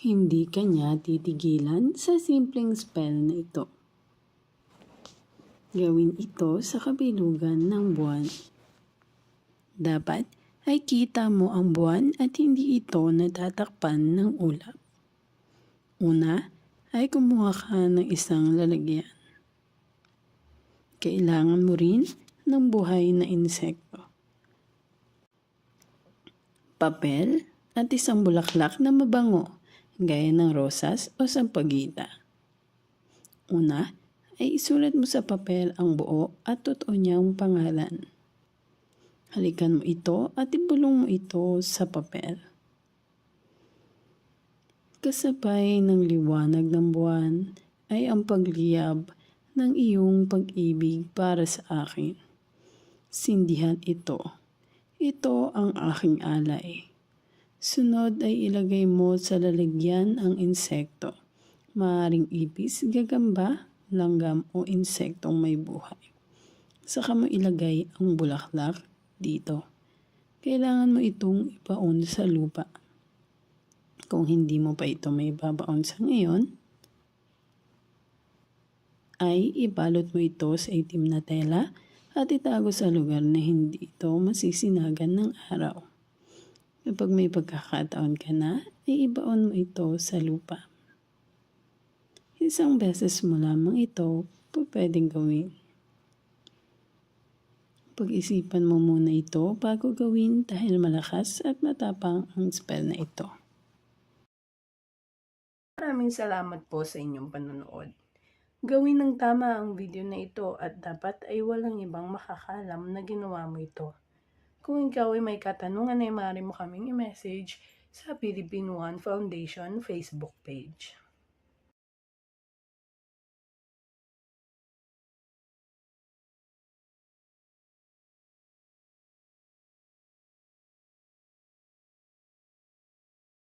Hindi kanya titigilan sa simpleng spell na ito. Gawin ito sa kabilugan ng buwan. Dapat ay kita mo ang buwan at hindi ito natatakpan ng ulap. Una ay kumuha ka ng isang lalagyan. Kailangan mo rin ng buhay na insekto. Papel at isang bulaklak na mabango gaya ng rosas o sampagita. Una ay isulat mo sa papel ang buo at totoo niyang pangalan. Halikan mo ito at ibulong mo ito sa papel. Kasabay ng liwanag ng buwan ay ang pagliyab ng iyong pag-ibig para sa akin. Sindihan ito. Ito ang aking alay. Sunod ay ilagay mo sa lalagyan ang insekto. Maaring ipis, gagamba, langgam o insektong may buhay. Saka mo ilagay ang bulaklak dito. Kailangan mo itong ipaon sa lupa. Kung hindi mo pa ito may babaon sa ngayon, ay ibalot mo ito sa itim na tela at itago sa lugar na hindi ito masisinagan ng araw. Kapag may pagkakataon ka na, ay ibaon mo ito sa lupa. Isang beses mo lamang ito po pwedeng gawin. Pag-isipan mo muna ito bago gawin dahil malakas at matapang ang spell na ito. Maraming salamat po sa inyong panonood. Gawin ng tama ang video na ito at dapat ay walang ibang makakalam na ginawa mo ito. Kung ikaw ay may katanungan ay maaari mo kaming i-message sa Philippine One Foundation Facebook page.